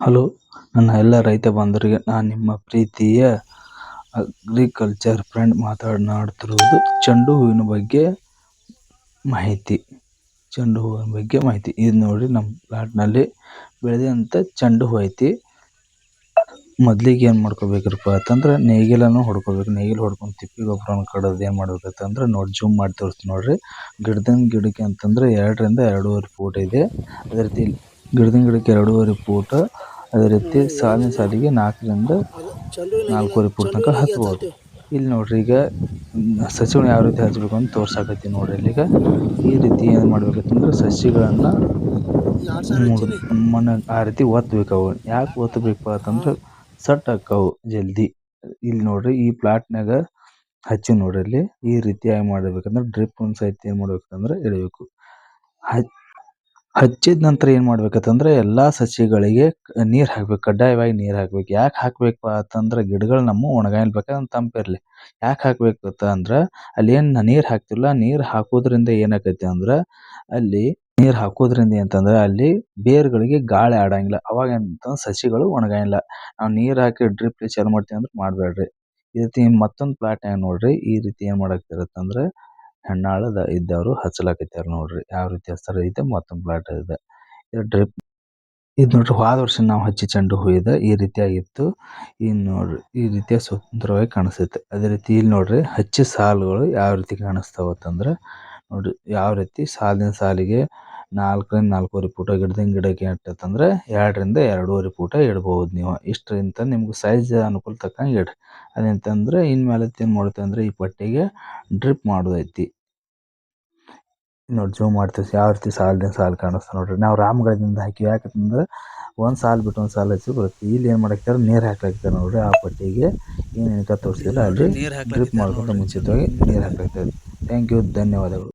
Hello, ನನ್ನ ಎಲ್ಲ ರೈತ ಬಾಂಧವರಿಗೆ ನಾನು ನಿಮ್ಮ ಪ್ರೀತಿಯ ಅಗ್ರಿಕಲ್ಚರ್ ಫ್ರೆಂಡ್ ಮಾತನಾಡ್ತಿರುವುದು ಚೆಂಡು ಹೂವಿನ ಬಗ್ಗೆ ಮಾಹಿತಿ. ಚೆಂಡು ಹೂವಿನ ಬಗ್ಗೆ ಮಾಹಿತಿ. ಇದು ನೋಡಿ ನಮ್ಮ ಪ್ಲಾಟ್ನಲ್ಲಿ ಬೆಳೆದಂಥ ಚೆಂಡು ಹೂ ಐತಿ. ಮೊದಲಿಗೆ ಏನು ಮಾಡ್ಕೋಬೇಕ್ರಪ್ಪ ಅಂತಂದ್ರೆ ನೇಗಿಲನ್ನು ಹೊಡ್ಕೋಬೇಕು. ನೇಗಿಲು ಹೊಡ್ಕೊಂಡು ತಿಪ್ಪಿ ಗೊಬ್ಬರವನ್ನು ಕಡೋದು ಏನು ಮಾಡ್ಬೇಕಂತಂದ್ರೆ ನೋಡಿ ಜೂಮ್ ಮಾಡಿ ತೋರಿಸ್ತೀನಿ ನೋಡಿರಿ. ಗಿಡದಿಂದ ಗಿಡಕ್ಕೆ ಅಂತಂದ್ರೆ ಎರಡರಿಂದ ಎರಡೂವರೆ ಫೂಟ್ ಇದೆ. ಅದೇ ರೀತಿ ಗಿಡದಿಂದ ಗಿಡಕ್ಕೆ ಎರಡೂವರೆ ಫೂಟ್ ಅದೇ ರೀತಿ ಸಾಲಿನ ಸಾಲಿಗೆ ನಾಲ್ಕರಿಂದ ನಾಲ್ಕೂವರೆ ಫೂಟ್ ತನಕ ಹಚ್ಬೋದು. ಇಲ್ಲಿ ನೋಡ್ರಿ ಈಗ ಸಸಿಗಳನ್ನ ಯಾವ ರೀತಿ ಹಚ್ಬೇಕು ಅಂತ ತೋರ್ಸಾಕತ್ತೀನಿ ನೋಡ್ರಿ ಇಲ್ಲಿ ಈಗ. ಈ ರೀತಿ ಏನು ಮಾಡ್ಬೇಕಂತಂದ್ರೆ ಸಸಿಗಳನ್ನು ಮಣ್ಣು ಆ ರೀತಿ ಒತ್ತಬೇಕು ಅವು. ಯಾಕೆ ಒತ್ತಬೇಕು ಅಂತಂದ್ರೆ ಸಟ್ ಆಕ್ಕವು ಜಲ್ದಿ. ಇಲ್ಲಿ ನೋಡ್ರಿ ಈ ಪ್ಲಾಟ್ನಾಗ ಹಚ್ಚಿ ನೋಡ್ರಿ ಇಲ್ಲಿ. ಈ ರೀತಿಯಾಗಿ ಮಾಡಬೇಕಂದ್ರೆ ಡ್ರಿಪ್ ಸಹಿತ ಏನು ಮಾಡ್ಬೇಕಂದ್ರೆ ಇಡಬೇಕು. ಹಚ್ಚಿದ ನಂತರ ಏನು ಮಾಡ್ಬೇಕಂತಂದ್ರೆ ಎಲ್ಲ ಸಸಿಗಳಿಗೆ ನೀರು ಹಾಕ್ಬೇಕು, ಕಡ್ಡಾಯವಾಗಿ ನೀರು ಹಾಕ್ಬೇಕು. ಯಾಕೆ ಹಾಕ್ಬೇಕು ಅಂತಂದ್ರೆ ಗಿಡಗಳು ನಮ್ಮ ತಂಪ ತಂಪಿರಲಿ. ಯಾಕೆ ಹಾಕ್ಬೇಕು ಅಂದ್ರೆ ಅಲ್ಲಿ ಏನು ನೀರು ಹಾಕ್ತಿಲ್ಲ, ನೀರು ಹಾಕೋದ್ರಿಂದ ಏನಾಕೈತಿ ಅಂದ್ರೆ ಅಲ್ಲಿ ನೀರು ಹಾಕೋದ್ರಿಂದ ಅಂತಂದ್ರೆ ಅಲ್ಲಿ ಬೇರುಗಳಿಗೆ ಗಾಳಿ ಆಡಂಗಿಲ್ಲ. ಅವಾಗ ಏನಂತ ಸಸಿಗಳು ಒಣಗಾಯಿಲ್ಲ ನಾವು ನೀರು ಹಾಕಿ ಡ್ರಿಪ್ ಚಾಲು ಮಾಡ್ತೀವಿ ಅಂದ್ರೆ ಮಾಡಬೇಡ್ರಿ. ಈ ರೀತಿ ಮತ್ತೊಂದು ಪ್ಲಾಟ್ ನೋಡ್ರಿ? ಈ ರೀತಿ ಏನು ಮಾಡಾಕತ್ತಾರತ್ತಂದ್ರೆ ಹೆಣ್ಣಾಳದ ಇದ್ದವರು ಹಚ್ಚಲಾಕತ್ಯಾರ ನೋಡ್ರಿ. ಯಾವ ರೀತಿ ಹಚ್ತಾರ ಇದೆ ಮತ್ತೊಂದು ಪ್ಲಾಟ್ ಇದೆ. ಇದು ಡ್ರಿಪ್ ಇದು ನೋಡ್ರಿ, ಹೋದ ವರ್ಷ ನಾವು ಹಚ್ಚಿ ಚೆಂಡು ಹೂ ಇದೆ. ಈ ರೀತಿಯಾಗಿತ್ತು. ಇನ್ನು ನೋಡ್ರಿ, ಈ ರೀತಿಯ ಸುಂದರವಾಗಿ ಕಾಣಿಸುತ್ತೆ. ಅದೇ ರೀತಿ ಇಲ್ಲಿ ನೋಡ್ರಿ, ಹಚ್ಚಿ ಸಾಲುಗಳು ಯಾವ ರೀತಿ ಕಾಣಿಸ್ತಾವತ್ತಂದ್ರೆ, ನೋಡ್ರಿ, ಯಾವ ರೀತಿ ಸಾಲಿನ ಸಾಲಿಗೆ ನಾಲ್ಕರಿಂದ ನಾಲ್ಕೂವರೆ ಫೂಟ ಗಿಡದಿಂದ ಗಿಡಕ್ಕೆ ಎಷ್ಟೈತಂದ್ರೆ ಎರಡರಿಂದ ಎರಡೂವರೆ ಫೂಟ ಇಡ್ಬೋದು ನೀವು. ಇಷ್ಟರಿಂದ ನಿಮ್ಗೆ ಸೈಜ್ ಅನುಕೂಲ ತಕ್ಕಂಗೆ ಇಡ್ರಿ. ಇನ್ ಇನ್ಮೇಲೆ ಏನು ಮಾಡುತ್ತೆ ಅಂದರೆ ಈ ಪಟ್ಟಿಗೆ ಡ್ರಿಪ್ ಮಾಡೋದೈತಿ. ನೋಡಿ ಜೂಮ್ ಮಾಡ್ತೀವಿ ಯಾವ ರೀತಿ ಸಾಲಿನ ಸಾಲು ಕಾಣಿಸ್ತಾ ನೋಡ್ರಿ. ನಾವು ರಾಮ್ಗಳಿಂದ ಹಾಕಿವಿ. ಯಾಕಂತಂದ್ರೆ ಒಂದು ಸಾಲು ಬಿಟ್ಟು ಒಂದು ಸಾಲು ಹಚ್ಚಿ ಬರುತ್ತೆ. ಇಲ್ಲಿ ಏನು ಮಾಡಾಕ್ತಾರೆ? ನೀರು ಹಾಕ್ಲಾಕ್ತಾರೆ ನೋಡ್ರಿ. ಆ ಪಟ್ಟಿಗೆ ಏನು ತೋರಿಸಿಲ್ಲ ಅಲ್ಲಿ ಡ್ರಿಪ್ ಮಾಡ್ಕೊಂಡು ಮುಂಚಿತವಾಗಿ ನೀರು ಹಾಕ್ಲಾಕ್ತಾರೆ ಥ್ಯಾಂಕ್ ಯು ಧನ್ಯವಾದಗಳು.